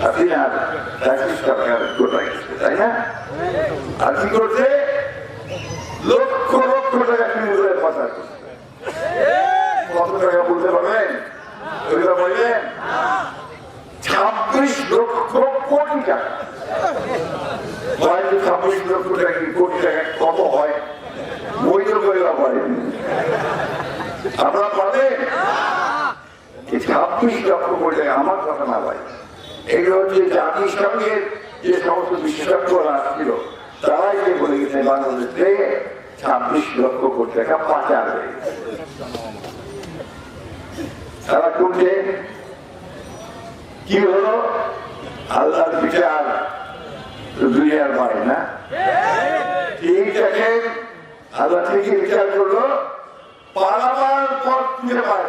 হাসিনার চাকরি সরকার গোটা গেছে তাই না আর কি করছে লক্ষ লক্ষ টাকা তৃণমূলের পাচার কত টাকা বলতে পারবেন ওইটা বলবেন ছাব্বিশ লক্ষ কোটি টাকা ছাব্বিশ লক্ষ টাকা কোটি টাকা কত হয় বই তো কইরা পারেন আপনারা পারবেন ছাব্বিশ লক্ষ কোটি টাকা আমার কথা না ভাই। এগুলো হচ্ছে যে সমস্ত বিশেষজ্ঞরা ছিল, তারাই যে বলে ছাব্বিশ লক্ষ কোটি টাকা পাচার তারা কি হলো? আল্লাহর বিচার দুনিয়ার বাইরে না? ঠিক আছে আল্লাহ ঠিকই বিচার করল, পালাবার পথ খুঁজে পায়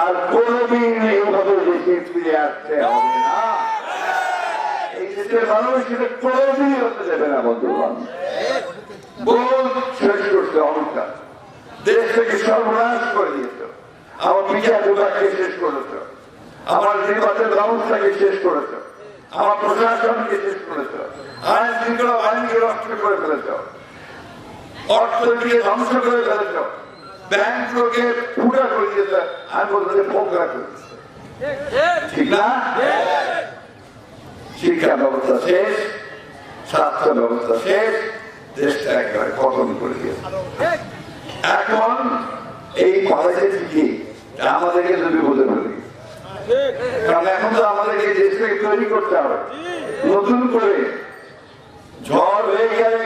আর কোনদিন এইভাবে দেশে ফিরে আসতে হবে না। এই দেশের মানুষ সেটা কোনদিন হতে দেবে না, বন্ধুগণ। বহু শেষ করছে, অহংকার। দেশ থেকে সর্বনাশ করে দিয়েছ। আমার বিচার বিভাগকে শেষ করেছ। আমার নির্বাচন ব্যবস্থাকে শেষ করেছ। আমার প্রশাসনকে শেষ করেছ। আইন শৃঙ্খলা বাহিনীকে নষ্ট করে ধ্বংস করে ফেলেছ। করে দিয়েছে আমি বলতে ফোকরা করে। ঠিক না? শিক্ষা ব্যবস্থা শেষ, স্বাস্থ্য ব্যবস্থা শেষ, দেশটা একেবারে করে দিয়েছে। এখন এই কলেজের কি? আমাদেরকে যদি বলে কারণ এখন তো আমাদেরকে দেশটাকে তৈরি করতে হবে। নতুন করে ঝড় হয়ে গেলে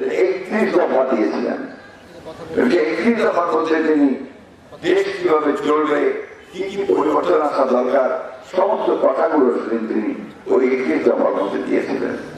একত্রিশ দফা দিয়েছিলেন। একত্রিশ দফার মধ্যে তিনি, দেশ কীভাবে চলবে, কি কি পরিবর্তন আসা দরকার, সমস্ত কথাগুলো তিনি, ওই একত্রিশ দফার মধ্যে দিয়েছিলেন।